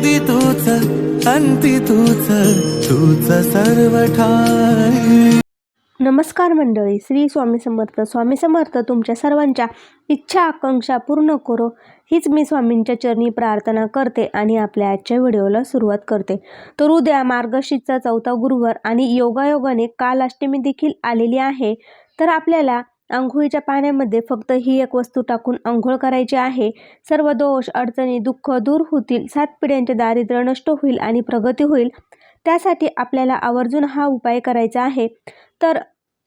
आधी तूच अंती तूच तूच सर्व ठाई नमस्कार मंडळी श्री स्वामी समर्थ. स्वामी समर्थ तुमच्या सर्वांच्या इच्छा आकांक्षा पूर्ण करो. हीच मी स्वामींच्या चरणी प्रार्थना करते आणि आपल्या आजच्या व्हिडिओला सुरुवात करते. तर उद्या मार्गशीर्षचा चौथा गुरुवार आणि योगायोगाने काल अष्टमी देखील आलेली आहे. तर आपल्याला आंघोळीच्या पाण्यामध्ये फक्त ही एक वस्तू टाकून आंघोळ करायची आहे. सर्व दोष अडचणी दुःख दूर होतील. सात पिढ्यांचे दारिद्र्य नष्ट होईल आणि प्रगती होईल. त्यासाठी आपल्याला आवर्जून हा उपाय करायचा आहे. तर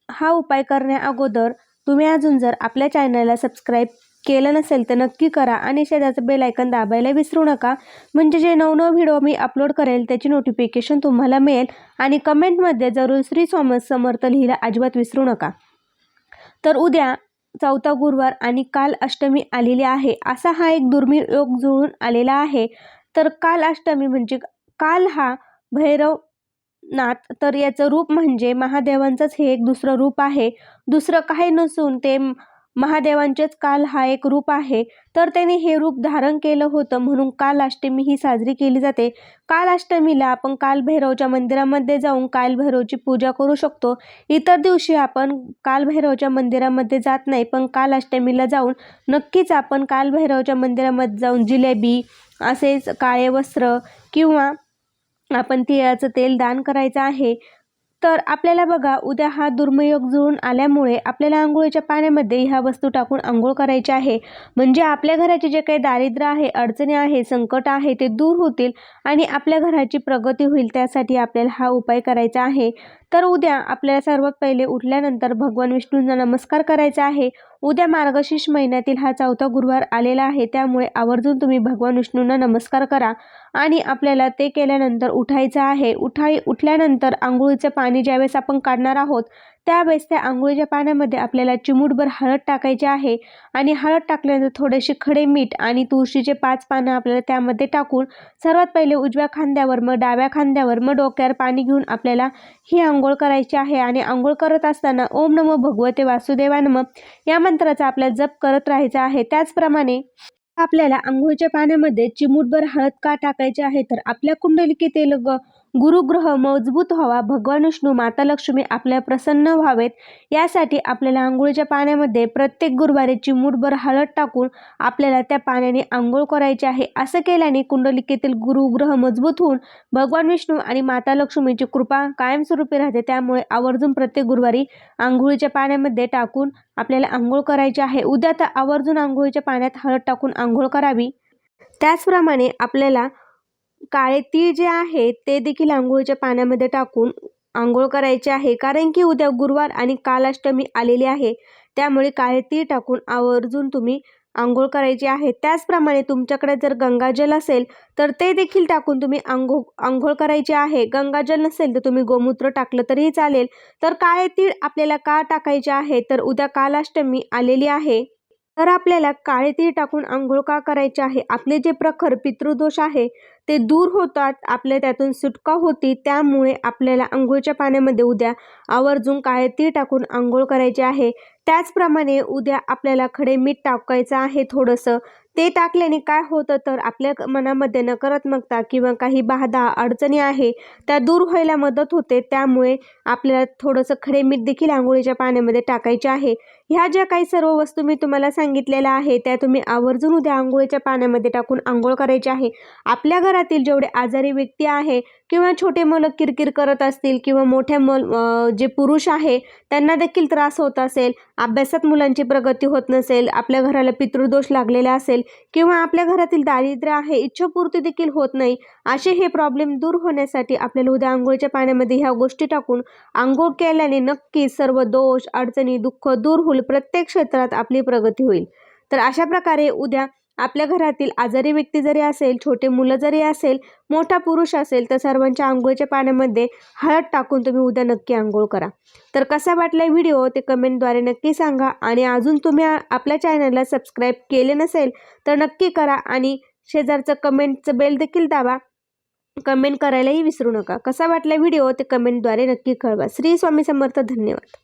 हा उपाय करण्याअगोदर तुम्ही अजून जर आपल्या चॅनलला सबस्क्राईब केलं नसेल तर नक्की करा आणि शेजारचं बेल आयकन दाबायला विसरू नका. म्हणजे जे नवनव व्हिडिओ मी अपलोड करेल त्याची नोटिफिकेशन तुम्हाला मिळेल. आणि कमेंटमध्ये जरूर श्री स्वामी समर्थ लिहिला अजिबात विसरू नका. तर उद्या चौथा गुरुवार आणि काल अष्टमी आलेली आहे. असा हा एक दुर्मिळ योग जुळून आलेला आहे. तर काल अष्टमी म्हणजे काल हा भैरव नाथ तर याचं रूप म्हणजे महादेवांचंच हे एक दुसरं रूप आहे. दुसरं काही नसून ते महादेवांचेच काल हा एक रूप आहे. तर त्यांनी हे रूप धारण केलं होतं म्हणून काल अष्टमी ही साजरी केली जाते. काल अष्टमीला आपण कालभैरवच्या मंदिरामध्ये जाऊन कालभैरवची पूजा करू शकतो. इतर दिवशी आपण कालभैरवच्या मंदिरामध्ये जात नाही पण काल अष्टमीला जाऊन नक्कीच आपण कालभैरवच्या मंदिरामध्ये जाऊन जिलेबी असेच काळे वस्त्र किंवा आपण तिळाचं तेल दान करायचं आहे. तर आपल्याला बघा उद्या हा दुर्मयोग जुळून आल्यामुळे आपल्याला आंघोळीच्या पाण्यामध्ये ह्या वस्तू टाकून आंघोळ करायची आहे. म्हणजे आपल्या घराचे जे काही दारिद्र्य आहे अडचणी आहे संकट आहे ते दूर होतील आणि आपल्या घराची प्रगती होईल त्यासाठी आपल्याला हा उपाय करायचा आहे. तर उद्या आपल्याला सर्वात पहिले उठल्यानंतर भगवान विष्णूंना नमस्कार करायचा आहे. उद्या मार्गशीर्ष महिन्यातील हा चौथा गुरुवार आलेला आहे. त्यामुळे आवर्जून तुम्ही भगवान विष्णूंना नमस्कार करा. आणि आपल्याला ते केल्यानंतर उठायचं आहे. उठाई उठल्यानंतर आंघोळीचं पाणी ज्यावेळेस आपण काढणार आहोत त्यावेळेस त्या आंघोळीच्या पाण्यामध्ये आपल्याला चिमूटभर हळद टाकायची आहे आणि हळद टाकल्यानंतर थोडेसे खडे मीठ आणि तुळशीचे पाच पानं आपल्याला त्यामध्ये टाकून सर्वात पहिले उजव्या खांद्यावर मग डाव्या खांद्यावर मग डोक्यावर पाणी घेऊन आपल्याला ही आंघोळ करायची आहे आणि आंघोळ करत असताना ओम नमो भगवते वासुदेवा नम या मंत्राचा आपल्याला जप करत राहायचा आहे. त्याचप्रमाणे आपल्याला आंघोळीच्या पाण्यामध्ये चिमूटभर हळद का टाकायचे आहे? तर आपल्या कुंडलिकेतील ग गुरुग्रह मजबूत व्हावा भगवान विष्णू माता लक्ष्मी आपल्या प्रसन्न व्हावेत यासाठी आपल्याला आंघोळीच्या पाण्यामध्ये प्रत्येक गुरुवारी चिमूटभर हळद टाकून आपल्याला त्या पाण्याने आंघोळ करायची आहे. असं केल्याने कुंडलिकेतील गुरुग्रह मजबूत होऊन भगवान विष्णू आणि माता लक्ष्मीची कृपा कायमस्वरूपी राहते. त्यामुळे आवर्जून प्रत्येक गुरुवारी आंघोळीच्या पाण्यामध्ये टाकून आपल्याला आंघोळ करायची आहे. उद्या तर आवर्जून आंघोळीच्या पाण्यात हळद टाकून आंघोळ करावी. त्याचप्रमाणे आपल्याला काळे तीळ जे आहे ते देखील आंघोळीच्या पाण्यामध्ये टाकून आंघोळ करायचे आहे. कारण की उद्या गुरुवार आणि काल अष्टमी आलेली आहे. त्यामुळे काळे तीळ टाकून आवर्जून तुम्ही आंघोळ करायची आहे. त्याचप्रमाणे तुमच्याकडे जर गंगाजल असेल तर ते देखील टाकून तुम्ही आंघोळ आंघोळ करायची आहे. गंगाजल नसेल तर तुम्ही गोमूत्र टाकलं तरीही चालेल. तर काळे तीळ आपल्याला का टाकायचे आहे? तर उद्या कालाष्टमी आलेली आहे. तर आपल्याला काळे तीळ टाकून आंघोळ का करायचे आहे? आपले जे प्रखर पितृदोष आहे ते दूर होतात आपल्या त्यातून सुटका होती त्यामुळे आपल्याला आंघोळच्या पाण्यामध्ये उद्या आवर्जून काळे तीळ टाकून आंघोळ करायची आहे. त्याचप्रमाणे उद्या आपल्याला खडे मीठ टाकायचं आहे थोडंसं. ते टाकल्याने काय होतं तर आपल्या मनामध्ये नकारात्मकता किंवा काही बाधा अडचणी आहे त्या दूर व्हायला मदत होते. त्यामुळे आपल्याला थोडंसं खडे मीठ देखील आंघोळीच्या पाण्यामध्ये टाकायचे आहे. ह्या ज्या काही सर्व वस्तू मी तुम्हाला सांगितलेल्या आहे त्या तुम्ही आवर्जून उद्या आंघोळीच्या पाण्यामध्ये टाकून आंघोळ करायची आहे. आपल्या घरातील जेवढे आजारी व्यक्ती आहे किंवा छोटे मुलं किरकिर करत असतील किंवा मोठ्या मुल जे पुरुष आहे त्यांना देखील त्रास होत असेल अभ्यासात मुलांची प्रगती होत नसेल आपल्या घराला पितृदोष लागलेला असेल किंवा आपल्या घरातील दारिद्र्य आहे इच्छापूर्ती देखील होत नाही असे हे प्रॉब्लेम दूर होण्यासाठी आपल्याला उद्या आंघोळीच्या पाण्यामध्ये ह्या गोष्टी टाकून आंघोळ केल्याने नक्कीच सर्व दोष अडचणी दुःख दूर होईल प्रत्येक क्षेत्रात आपली प्रगती होईल. तर अशा प्रकारे उद्या आपल्या घरातील आजारी व्यक्ती जरी असेल छोटे मुलं जरी असेल मोठा पुरुष असेल तर सर्वांच्या आंघोळीच्या पाण्यामध्ये हळद टाकून तुम्ही उद्या नक्की आंघोळ करा. तर कसा वाटला व्हिडिओ ते कमेंटद्वारे नक्की सांगा आणि अजून तुम्ही आपल्या चॅनलला सबस्क्राईब केले नसेल तर नक्की करा आणि शेजारचं कमेंटचं बेल देखील दाबा. कमेंट करायलाही विसरू नका. कसा वाटला व्हिडिओ ते कमेंटद्वारे नक्की कळवा. श्री स्वामी समर्थ धन्यवाद.